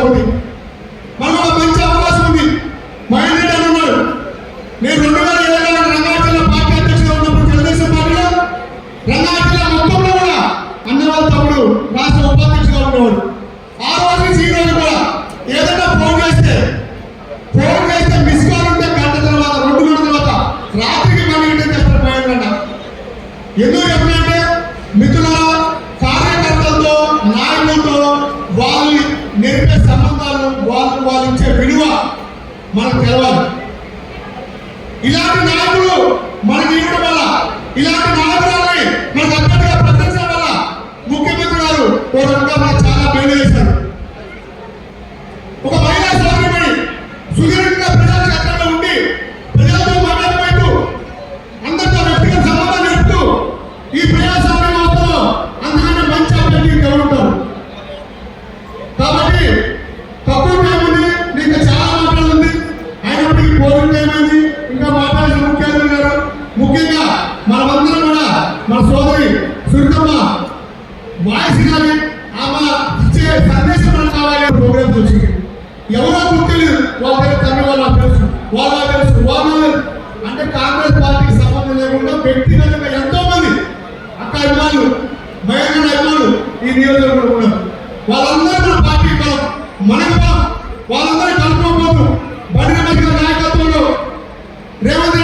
ఒకటి ఒక మంచి అవకాశం ఉంది. మా రెడ్డి అన్నాడు నేను రెండు వేల ఇరవై నాలుగు పార్టీ అధ్యక్షుడు ఉన్నప్పుడు తెలుగుదేశం పార్టీలో రంగారెడ్డి మొత్తంలో కూడా అన్నవాళ్ళ తమ్ముడు రాష్ట్ర ఉపాధ్యక్షుడు ఉండేవాడు ఆ రోజు నుంచి ఈ రోజు కూడా ఏదైనా ఫోన్ చేస్తే ఫోన్ చేస్తే మిస్ కాల్ ఉంటే గంట తర్వాత రెండు గంటల తర్వాత రాత్రికి మళ్ళీ ఇంటికి చేస్తారు మహేంద్ర ఎందుకు చెప్పినట్టే మిత్రులారా సంబంధాలు వాళ్ళు వాళ్ళు ఇచ్చే విలువ మనకు తెలవాలి. ఇలాంటి నాయకులు మనకి ఇవ్వడం వల్ల ఇలాంటి నాయకురాలని మనకు అభ్యర్థిగా ప్రకటించడం వల్ల ముఖ్యమంత్రి గారు ఓ రకంగా మనకు చాలా మేలు చేశారు. సిగ్నల్ ఆమె ఇచ్చే సందేశం మనకు కావాలి ప్రోగ్రామ్స్ వచ్చింది. ఎవరో గుర్తులేదు వాళ్ళ పేరు వాళ్ళ తెలుసు వాళ్ళ తెలుసు వాళ్ళ అంటే కాంగ్రెస్ పార్టీకి సంబంధం లేకుండా వ్యక్తిగతంగా ఎంతో మంది అక్క అభిమానులు మహేంద్ర అభిమానులు ఈ నియోజకవర్గంలో ఉన్నారు. వాళ్ళందరూ మన పార్టీ బలం మనకు బలం వాళ్ళందరూ కలుపుకోబోతు బండి నాయకత్వంలో రేవంత్